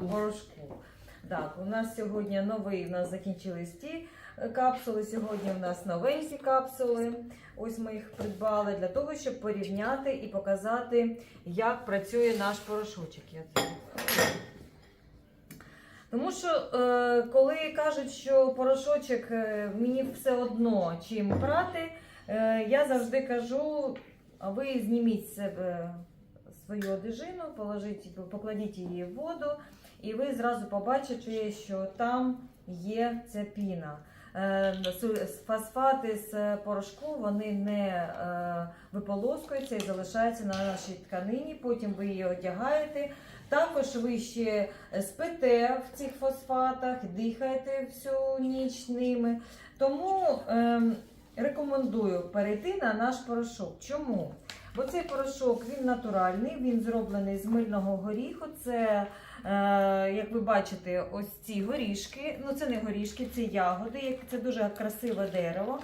Порошку. Так, у нас сьогодні новий, у нас закінчились ті е, капсули. Сьогодні у нас новенькі капсули. Ось ми їх придбали для того, щоб порівняти і показати, як працює наш порошочок. Тому що е, коли кажуть, що порошочок е, мені все одно чим прати, я завжди кажу: а ви зніміть себе свою одежину, положіть, покладіть її в воду, і ви зразу побачите, що там є ця піна. Е, Фосфати з порошку вони не е, виполоскуються і залишаються на нашій тканині. Потім ви її одягаєте. Також ви ще спите в цих фосфатах, дихаєте всю ніч ними. Тому ем, рекомендую перейти на наш порошок. Чому? Бо цей порошок він натуральний, він зроблений з мильного горіху. Це, як ви бачите, ось ці горішки. Ну це не горішки, це ягоди. Це дуже красиве дерево.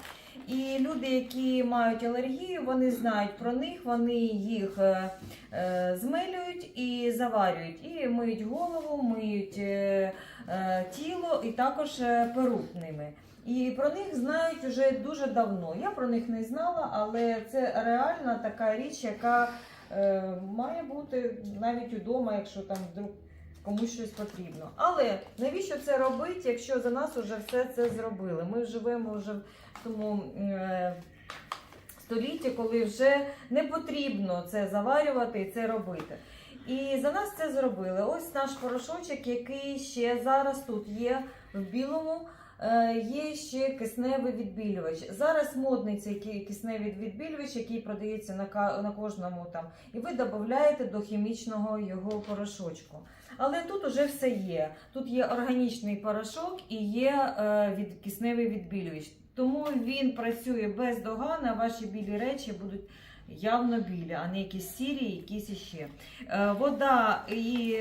І люди, які мають алергію, вони знають про них, вони їх е, е, змилюють і заварюють. І миють голову, миють е, е, тіло і також е, перуть ними. І про них знають вже дуже давно. Я про них не знала, але це реальна така річ, яка е, має бути навіть удома, якщо там вдруг комусь щось потрібно. Але навіщо це робити, якщо за нас вже все це зробили? Ми живемо вже в тому е, столітті, коли вже не потрібно це заварювати і це робити. І за нас це зробили. Ось наш порошочок, який ще зараз тут є в білому. Е, Є ще кисневий відбілювач. Зараз модний цей кисневий відбілювач, який продається на, кожному там, і ви додаєте до хімічного його порошочку. Але тут уже все є. Тут є органічний порошок і є е, від, кисневий відбілювач. Тому він працює без догани, ваші білі речі будуть явно білі, а не якісь сірі, якісь іще. Е, вода і.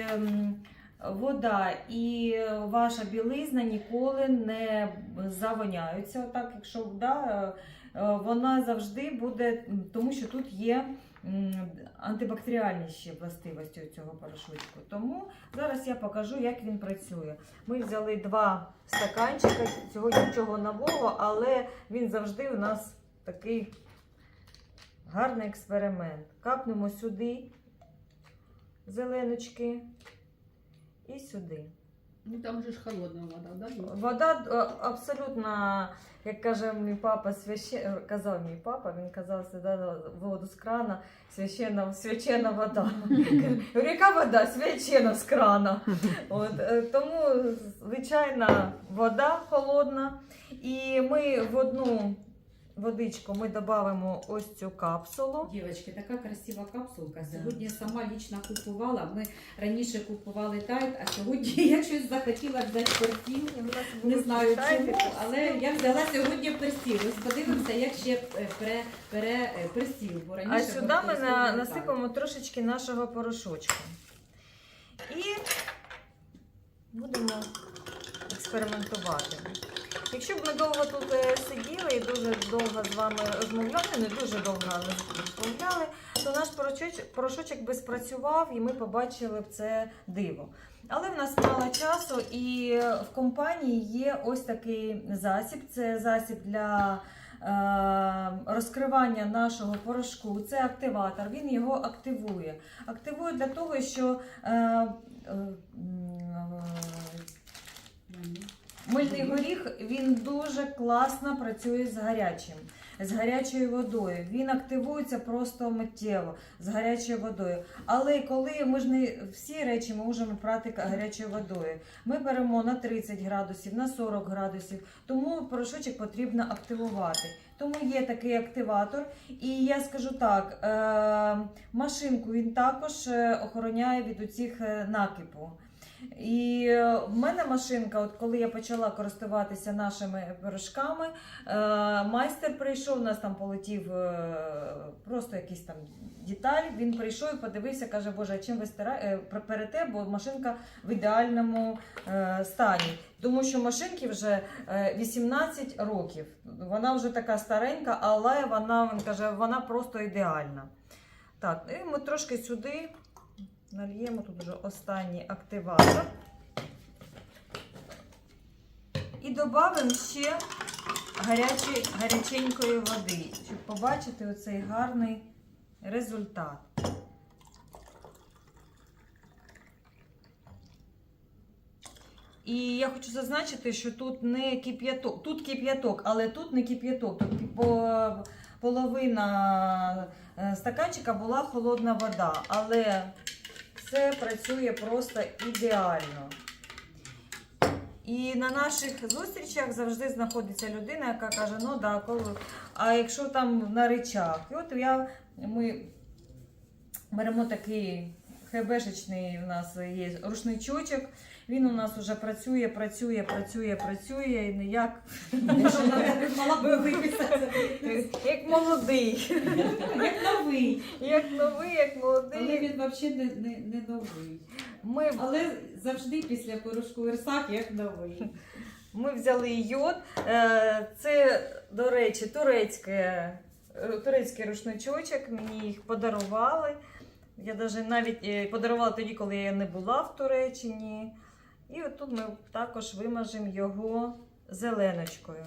Вода і ваша білизна ніколи не завоняються. Так, якщо да, е, вона завжди буде, тому що тут є антибактеріальні ще властивості цього порошочку. Тому зараз я покажу, як він працює. Ми взяли два стаканчика, цього нічого нового, але він завжди у нас такий гарний експеримент. Капнемо сюди зеленочки і сюди. Ну там же ж холодна вода, да? Вода е, абсолютно, як каже мій папа, свяще... казав мій папа, він казав сюди воду з крана, священна, священна вода. Яка вода? Священна з крана. От, е, тому звичайна вода холодна. І ми в одну водичку ми додамо ось цю капсулу. Дівчатки, така красива капсулка. Сьогодні сама лічно купувала. Ми раніше купували тайт, а сьогодні я щось захотіла взяти перстів. Не знаю чому, але я взяла сьогодні перстів. Ось подивимося, як ще е, пере, пере, е, перстів. Бо раніше А сюди ми на, використовували насипаємо трошечки нашого порошочку. І будемо експериментувати. Якщо б ми довго тут е, сиділи і дуже довго з вами розмовляли, не дуже довго але розмовляли, то наш порошочок, би спрацював і ми побачили б це диво. Але в нас мало часу, і в компанії є ось такий засіб. Це засіб для е, розкривання нашого порошку. Це активатор. Він його активує. Активує для того, що е, Мильний горіх він дуже класно працює з гарячим, з гарячою водою. Він активується просто миттєво з гарячою водою. Але коли ми ж не всі речі ми можемо прати гарячою водою. Ми беремо на 30 градусів, на 40 градусів, тому порошочок потрібно активувати. Тому є такий активатор, і я скажу так: е- машинку він також е, охороняє від оцих е, накипу. І е, в мене машинка, от коли я почала користуватися нашими пирожками, е, майстер прийшов, у нас там полетів е, просто якийсь там деталь. Він прийшов і подивився, каже, Боже, а чим ви стара... перете, бо машинка в ідеальному стані. Тому що машинки вже е, 18 років. Вона вже така старенька, але вона він каже, вона просто ідеальна. Так, і ми трошки сюди Нальємо тут вже останній активатор. І додамо ще гарячої, гаряченької води, щоб побачити оцей гарний результат. І я хочу зазначити, що тут не кип'яток, тут кип'яток, але тут не кип'яток. Тут половина е, стаканчика була холодна вода, але все працює просто ідеально. І на наших зустрічах завжди знаходиться людина, яка каже: ну да, коли. А якщо там на речах, і от я, ми беремо такий хебешечний у нас є рушничочок. Він у нас вже працює, працює, працює, працює і ніяк як молодий. Як новий. Як новий, як Але молодий. він взагалі не, не, не новий. Ми, Але завжди після порошку Версак як новий. ми взяли йод. Е, Це, до речі, турецьке, е, турецький рушничочок. Мені їх подарували. Я навіть е, подарувала тоді, коли я не була в Туреччині. І от тут ми також вимажемо його зеленочкою.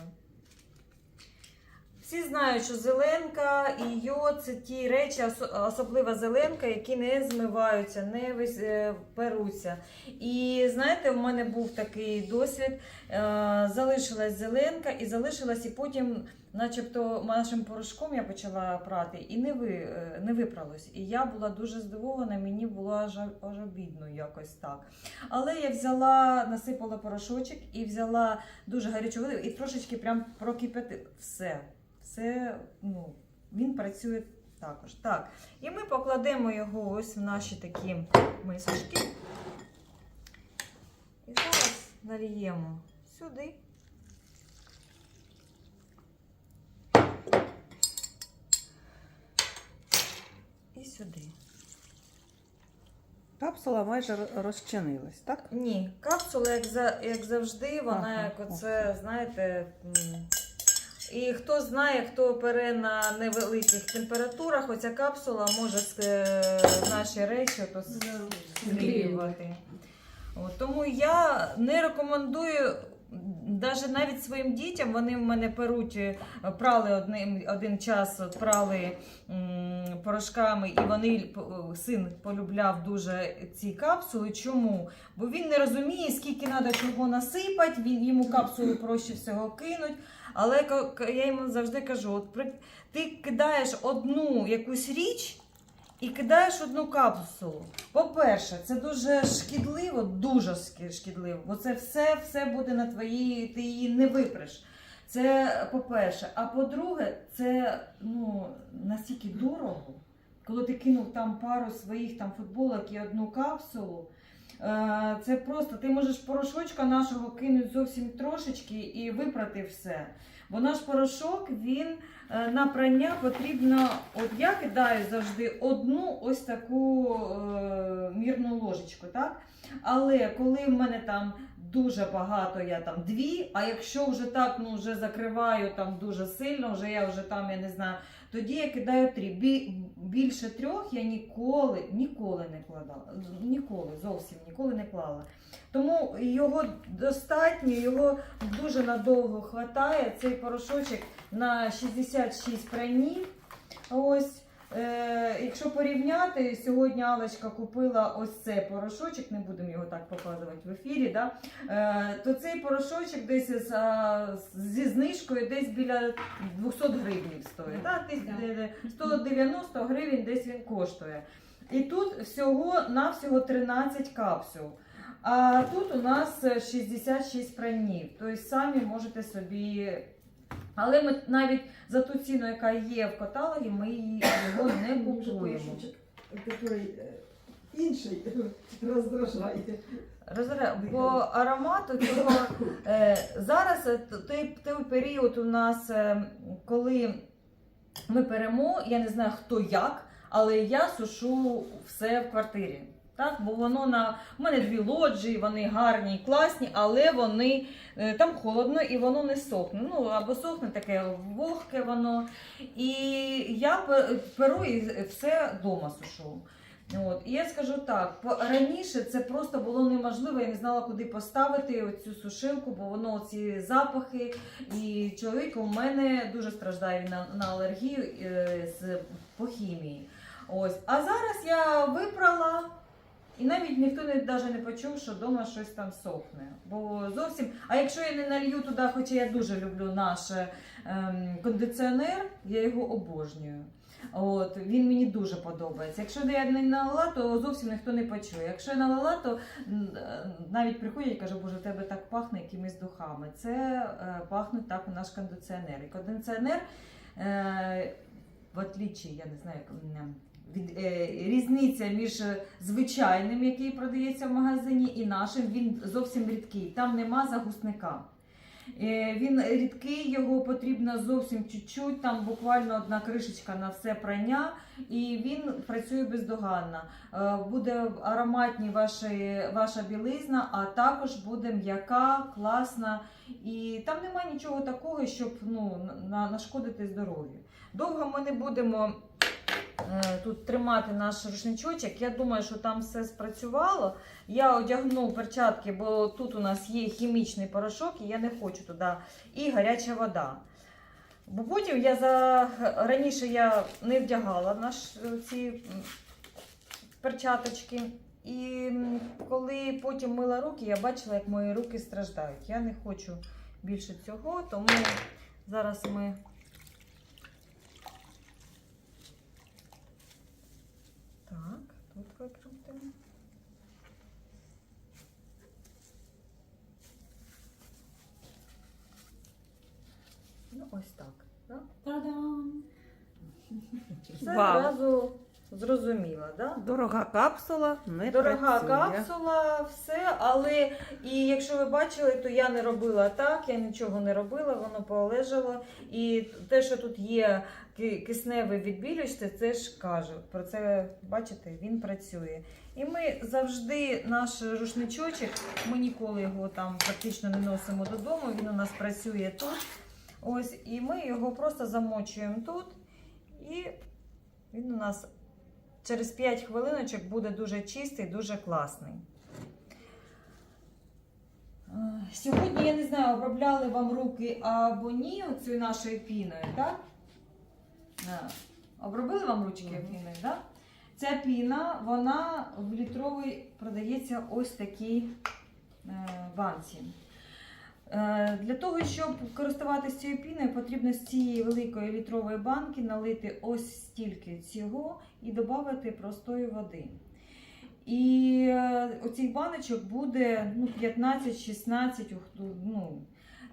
Всі знають, що зеленка і йод це ті речі, особлива зеленка, які не змиваються, не е, перуться. І знаєте, у мене був такий досвід. е, Залишилась зеленка і залишилась, і потім, начебто, нашим порошком я почала прати, і не, ви, е, не випралось. І я була дуже здивована, мені було аж, аж обідно якось так. Але я взяла, насипала порошочок і взяла дуже гарячу воду і трошечки прям прокип'ятила. Все. Все, ну, він працює також. Так. І ми покладемо його ось в наші такі мисочки. І зараз наліємо сюди. І сюди. Капсула майже розчинилась, так? Ні, капсула, як, за, як завжди, вона Ага, як оце, знаєте. І хто знає, хто пере на невеликих температурах, оця капсула може е, наші речі ото тому я не рекомендую. Навіть навіть своїм дітям вони в мене перуть, е, прали одним, один час, от прали порошками, і вони п- син полюбляв дуже ці капсули. Чому? Бо він не розуміє, скільки треба чого насипати, він йому капсулу проще всього кинуть. Але я йому завжди кажу: от ти кидаєш одну якусь річ і кидаєш одну капсулу. По-перше, це дуже шкідливо, дуже шкідливо, бо це все, все буде на твоїй, ти її не випреш. Це по-перше. А по-друге, це ну, настільки дорого, коли ти кинув там пару своїх там футболок і одну капсулу. Е, Це просто ти можеш порошочка нашого кинути зовсім трошечки і випрати все. Бо наш порошок він е, на прання потрібно. От я кидаю завжди одну ось таку е, мірну ложечку, так? Але коли в мене там дуже багато, я там дві, а якщо вже так ну, вже закриваю там дуже сильно, вже я вже там, я не знаю, тоді я кидаю три. Більше трьох я ніколи, ніколи не кладала. Ніколи, зовсім ніколи не клала. Тому його достатньо, його дуже надовго хватає. Цей порошочок на 66 пранів. Ось. Е, якщо порівняти, сьогодні Алочка купила ось цей порошочок, не будемо його так показувати в ефірі, да? е, то цей порошочок десь з, зі знижкою десь біля 200 гривень стоїть. Да? Десь, Да. де- де 190 гривень десь він коштує. І тут всього навсього 13 капсул. А тут у нас е, 66 пранів. Тобто самі можете собі. Але ми навіть за ту ціну, яка є в каталогі, ми її- його не купуємо. Е, інший роздражає. Розумію, по аромату цього е, зараз е, той, той період у нас, е, коли ми перемо, я не знаю хто як, але я сушу все в квартирі. Так, бо воно на у мене дві лоджії, вони гарні і класні, але вони е, там холодно і воно не сохне. Ну або сохне таке вогке воно. І я пе- перу і все вдома сушу. От. І я скажу так: раніше це просто було неможливо, я не знала, куди поставити цю сушилку, бо воно ці запахи. І чоловік у мене дуже страждає на, на алергію е, з, по хімії. Ось. А зараз я випрала. І навіть ніхто не навіть не почув, що вдома щось там сохне. Бо зовсім. А якщо я не налью туди, хоча я дуже люблю наш ем, кондиціонер, я його обожнюю. От, він мені дуже подобається. Якщо я не налила, то зовсім ніхто не почує. Якщо я налила, то е, навіть приходять і кажуть, боже, в тебе так пахне якимись духами. Це е, пахне так наш кондиціонер. І кондиціонер, е, в отличі, я не знаю, як, е, різниця між звичайним, який продається в магазині, і нашим, він зовсім рідкий. Там нема загусника. Е, Він рідкий, його потрібно зовсім чуть-чуть, там буквально одна кришечка на все прання, і він працює бездоганно. Е, Буде ароматні ваші, ваша білизна, а також буде м'яка, класна. І там немає нічого такого, щоб ну, нашкодити здоров'ю. Довго ми не будемо е, тут тримати наш рушничочок. Я думаю, що там все спрацювало. Я одягну перчатки, бо тут у нас є хімічний порошок, і я не хочу туди і гаряча вода. Бо потім я за раніше я не вдягала наш ці перчаточки. І коли потім мила руки, я бачила, як мої руки страждають. Я не хочу більше цього, тому зараз ми. Так, тут викрутимо. Ну, ось так. Да? Та-дам! Все Вау. одразу зрозуміло, да? Дорога капсула не Дорога працює. капсула, все, але і якщо ви бачили, то я не робила так, я нічого не робила, воно полежало. І те, що тут є ки- кисневий відбілюч, це, це ж кажу. Про це бачите, він працює. І ми завжди наш рушничочок, ми ніколи його там практично не носимо додому. Він у нас працює тут. Ось, і ми його просто замочуємо тут. І він у нас через 5 хвилиночок буде дуже чистий, дуже класний. Е, Сьогодні, я не знаю, обробляли вам руки або ні, оцею нашою піною, так? Е, Обробили вам ручки Мгм. піною, так? Ця піна, вона в літровій продається ось такій е, банці. Е, Для того, щоб користуватися цією піною, потрібно з цієї великої літрової банки налити ось стільки цього і додати простої води. І е, оцих баночок буде ну, 15-16. Ну,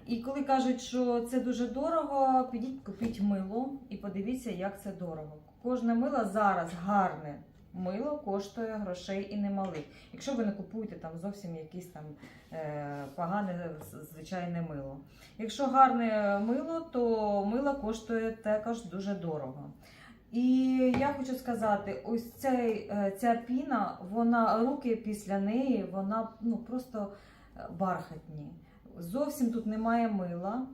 і коли кажуть, що це дуже дорого, підіть купіть мило і подивіться, як це дорого. Кожне мило зараз гарне. Мило коштує грошей і немалих. Якщо ви не купуєте там зовсім якесь там е, погане звичайне мило. Якщо гарне мило, то мило коштує також дуже дорого. І я хочу сказати, ось цей, е, ця піна, вона руки після неї, вона ну просто е, бархатні. Зовсім тут немає мила.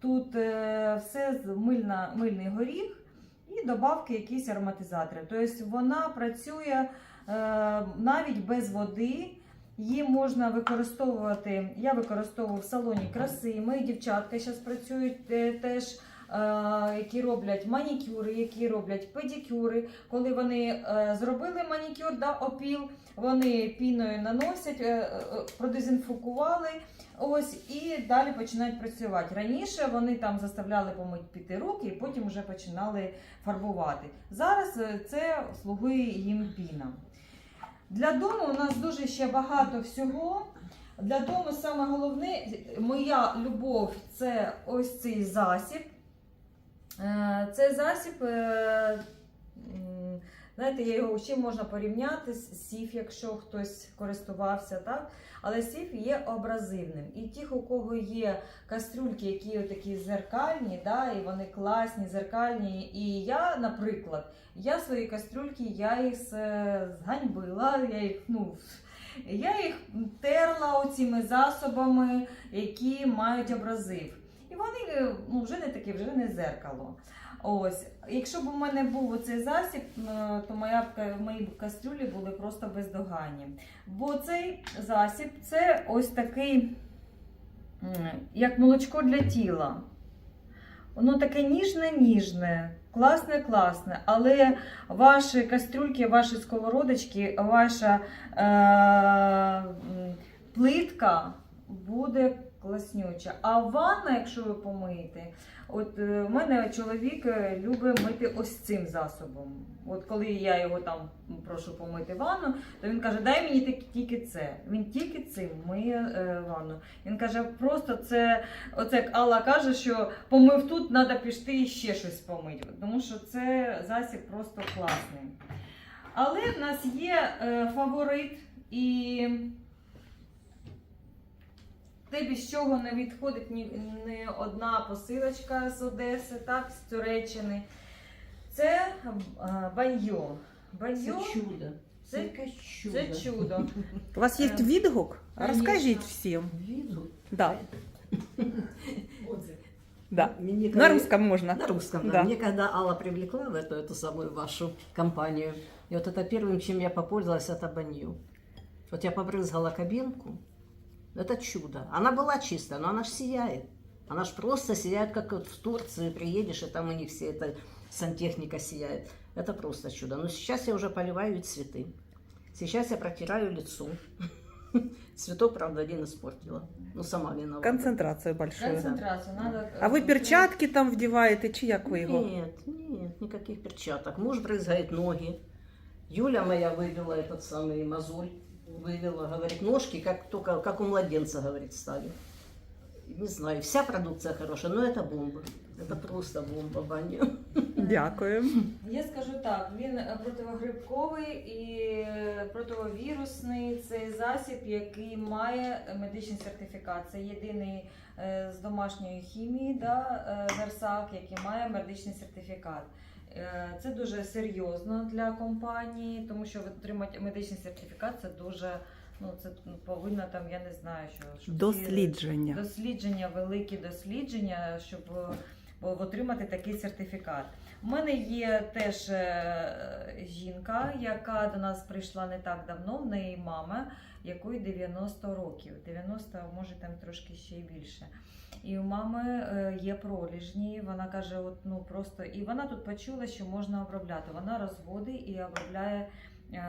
Тут е, все мильна, мильний горіх і добавки якісь ароматизатори. Тобто вона працює е, навіть без води. Її можна використовувати. Я використовую в салоні краси. Мої дівчатка зараз працюють е, теж, е, які роблять манікюри, які роблять педикюри. Коли вони зробили манікюр, да, опіл, вони піною наносять, продезінфікували. Ось і далі починають працювати. Раніше вони там заставляли помити піти руки і потім вже починали фарбувати. Зараз е, це слугує їм піна. Для дому у нас дуже ще багато всього. Для дому саме головне, моя любов це ось цей засіб. Е, Цей засіб, е, знаєте, я його ще можна порівняти з сіф, якщо хтось користувався, так? Але сіф є абразивним. І ті, у кого є кастрюльки, які такі зеркальні, да, і вони класні, зеркальні. І я, наприклад, я свої кастрюльки, я їх е, зганьбила, я їх, ну, я їх терла оціми засобами, які мають абразив. І вони е, ну, вже не такі, вже не зеркало. Ось, якщо б у мене був оцей засіб, то моя мої б кастрюлі були просто бездоганні. Бо цей засіб це ось такий, як молочко для тіла. Воно таке ніжне-ніжне, класне-класне, але ваші кастрюльки, ваші сковородочки, ваша е, плитка буде класнюча. А ванна, якщо ви помиєте, от е, в мене чоловік е, любить мити ось цим засобом. От коли я його там прошу помити ванну, то він каже, дай мені тільки це. Він тільки цим миє е, ванну. Він каже, просто це, оце як Алла каже, що помив тут, треба пішти і ще щось помити. Тому що це засіб просто класний. Але в нас є е, фаворит і те, без чого не відходить ні, ні одна посилочка з Одеси, так, з Туреччини. Це е, баньйо. Баньйо чудо. це, якесь чудо. це чудо. У вас є Е, відгук? конечно. Розкажіть всім. Відгук. Да, Отзыв. да. Мне На когда- русском можна. На русском, да. Да. Мне когда Алла привлекла в эту, эту самую вашу компанию, и вот это первым, чем я попользовалась, это банью. Вот я побрызгала кабинку, это чудо. Она была чистая, но она ж сияет. Она ж просто сияет, как вот в Турции приедешь, и там у них все это сантехника сияет. Это просто чудо. Но сейчас я уже поливаю и цветы. Сейчас я протираю лицо. Цветок, правда, один испортила. Ну, сама виновата. Концентрацію большую. Концентрацію. Надо, А ви перчатки там вдіваєте, чи як ви його? Нет, нет, никаких перчаток. Муж брызгает ноги. Юля моя вывела этот самый мозоль. Вывела, говорит, ножки, как только, как у младенца, говорит, стали. Не знаю, вся продукция хорошая, но это бомба. Это просто бомба, баня. Дякую. Я скажу так, він е, противогрибковий і е, противовірусний. Цей засіб, який має медичний сертифікат. Це єдиний е, з домашньої хімії, да, е, Версак, який має медичний сертифікат. Е, Це дуже серйозно для компанії, тому що отримати медичний сертифікат це дуже ну це повинно там, я не знаю, що що дослідження. Дослідження. дослідження, великі дослідження, щоб е, отримати такий сертифікат. У мене є теж е, жінка, яка до нас прийшла не так давно, в неї мама, якої 90 років. 90, може там трошки ще й більше. І у мами е, є проліжні. Вона каже, от ну просто і вона тут почула, що можна обробляти. Вона розводить і обробляє е,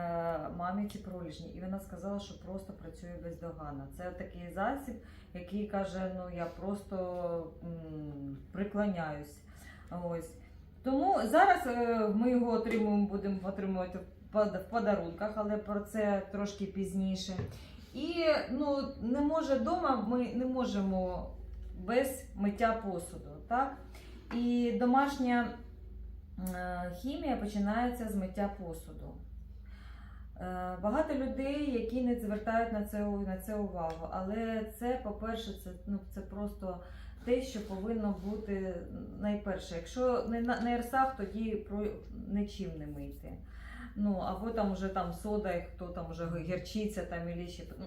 мамі ці проліжні. І вона сказала, що просто працює бездоганно. Це такий засіб, який каже: ну я просто м, приклоняюсь. Ось. Тому зараз е, ми його отримуємо, будемо отримувати в подарунках, але про це трошки пізніше. І ну, не може вдома ми не можемо без миття посуду. Так? І домашня е, хімія починається з миття посуду. Е, Багато людей, які не звертають на це, на це увагу. Але це, по-перше, це, ну, це просто те, що повинно бути найперше. Якщо не на не ерсах, тоді про нічим не мийте. Ну, або там уже там сода, хто там уже гірчиця там і ще. Ну,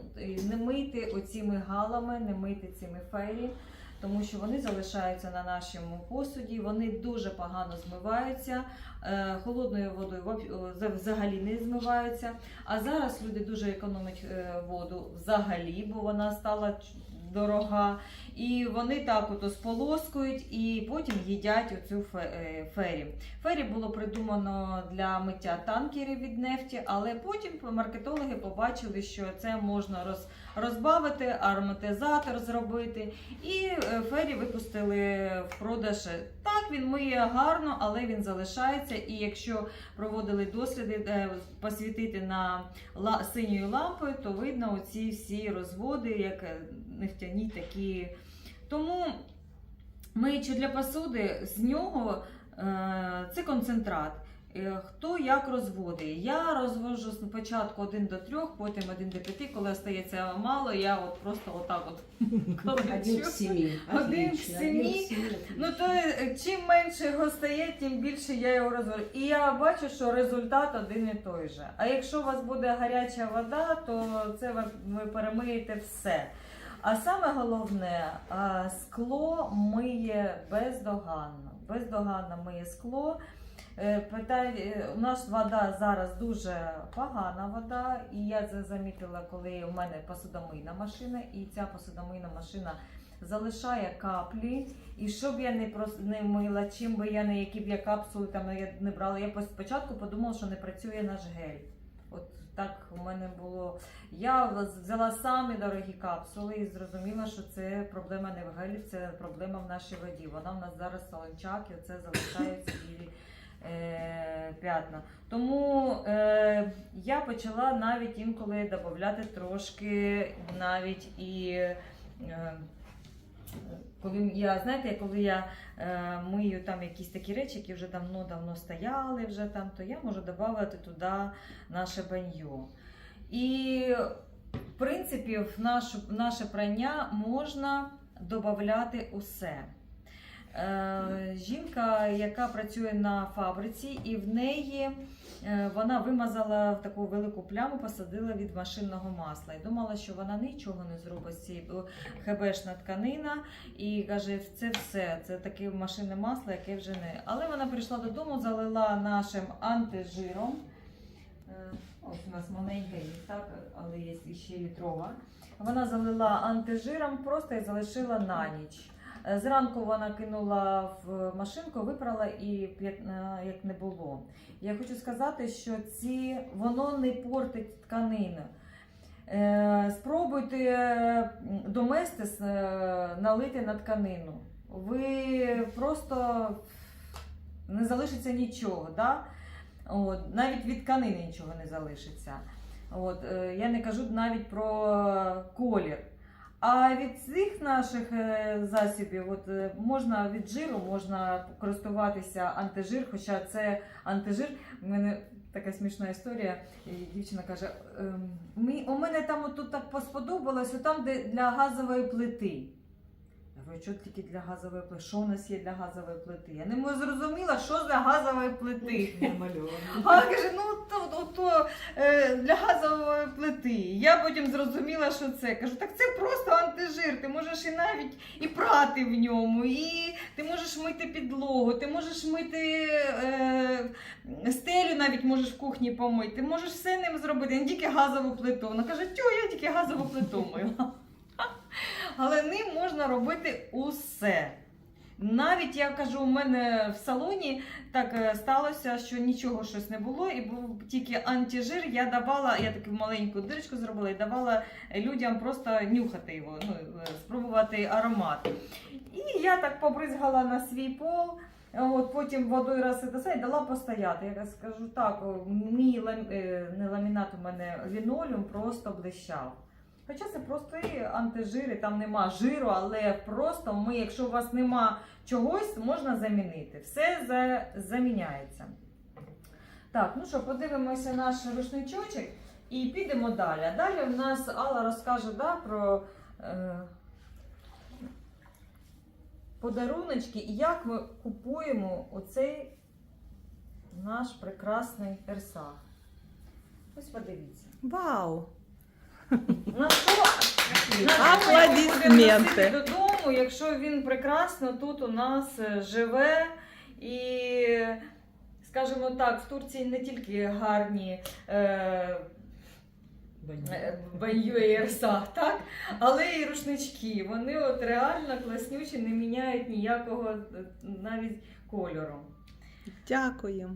не мийте оціми галами, не мийте цими фейрі, тому що вони залишаються на нашому посуді, вони дуже погано змиваються, е, холодною водою е, взагалі не змиваються. А зараз люди дуже економять е, воду взагалі, бо вона стала дорога. І вони так ото сполоскують і потім їдять оцю е, фері. Фері було придумано для миття танкерів від нефті, але потім маркетологи побачили, що це можна роз, розбавити, ароматизатор зробити. І е, фері випустили в продаж. Так, він миє гарно, але він залишається. І якщо проводили досліди, е, посвітити на синьою лампою, то видно оці всі розводи, як е, нефтяні такі. Тому миючи для посуди, з нього е, це концентрат. Е, Хто як розводить? Я розвожу спочатку 1 до 3, потім 1 до 5, коли остається мало, я от просто отак от Один к семи. Ну то чим менше його стає, тим більше я його розвожу. І я бачу, що результат один і той же. А якщо у вас буде гаряча вода, то це ви перемиєте все. А саме головне, скло миє бездоганно. Бездоганно миє скло. Е, Питай, е, у нас вода зараз дуже погана вода, і я це замітила, коли у мене посудомийна машина, і ця посудомийна машина залишає каплі. І що б я не прос- не мила, чим би я не які б я капсули там не брала. Я спочатку подумала, що не працює наш гель. От так у мене було. Я взяла самі дорогі капсули і зрозуміла, що це проблема не в гелі, це проблема в нашій воді. Вона в нас зараз солончак, і це залишаються білі е, п'ятна. Тому е, я почала навіть інколи додати трошки навіть і. Е, коли я, знаєте, коли я е, мию там якісь такі речі, які вже давно-давно стояли, вже там, то я можу додати туди наше баньо. І в принципі, в наше, наше прання можна додати усе. Е, жінка, яка працює на фабриці, і в неї е, вона вимазала в таку велику пляму, посадила від машинного масла. І думала, що вона нічого не зробить з цієї бо хебешна тканина. І каже, це все, це таке машинне масло, яке вже не. Але вона прийшла додому, залила нашим антижиром. Е, Ось у нас маленька є, так, але є ще літрова. Вона залила антижиром просто і залишила на ніч. Е, Зранку вона кинула в машинку, випрала і е, як не було. Я хочу сказати, що ці воно не портить тканину. Е, Спробуйте доместис налити на тканину. Ви просто не залишиться нічого. Да? От, навіть від тканини нічого не залишиться. От, я не кажу навіть про колір. А від цих наших е, засобів, от, е, можна від жиру можна користуватися антижир, хоча це антижир. У мене така смішна історія. Дівчина каже: ем, «Мі- у мене там отут так посподобалось, там, де для газової плити. Що тільки для газової плити? Що у нас є для газової плити? Я не можу зрозуміла, що для газової плити. А вона каже, ну то, то, то е, для газової плити. Я потім зрозуміла, що це. Кажу, так це просто антижир. Ти можеш і навіть і прати в ньому, і ти можеш мити підлогу, ти можеш мити е, стелю, навіть можеш в кухні помити. Ти можеш все ним зробити, не тільки газову плиту. Вона каже, тьо, я тільки газову плиту мила. Але ним можна робити усе. Навіть я кажу, у мене в салоні так е, сталося, що нічого щось не було, і був тільки антижир. Я давала, я таку маленьку дирочку зробила і давала людям просто нюхати його, ну, е, спробувати аромат. І я так побризгала на свій пол. От потім водою раз і це, і дала постояти. Я скажу так, мій лам- е, не ламінат у мене лінолеум просто блищав. Хоча це простий антижир, і там нема жиру, але просто ми, якщо у вас нема чогось, можна замінити. Все за, заміняється. Так, ну що, подивимося наш рушничочок і підемо далі. Далі в нас Алла розкаже да, про е, подаруночки і як ми купуємо оцей наш прекрасний ерсах. Ось подивіться. Вау! На що, Аплодисменти. будемо носити додому, якщо він прекрасно тут у нас е, живе і, скажімо так, в Турції не тільки гарні. Е, е, і ерсах, так? Але і рушнички. Вони от реально класнючі, не міняють ніякого е, навіть кольору. Дякуємо.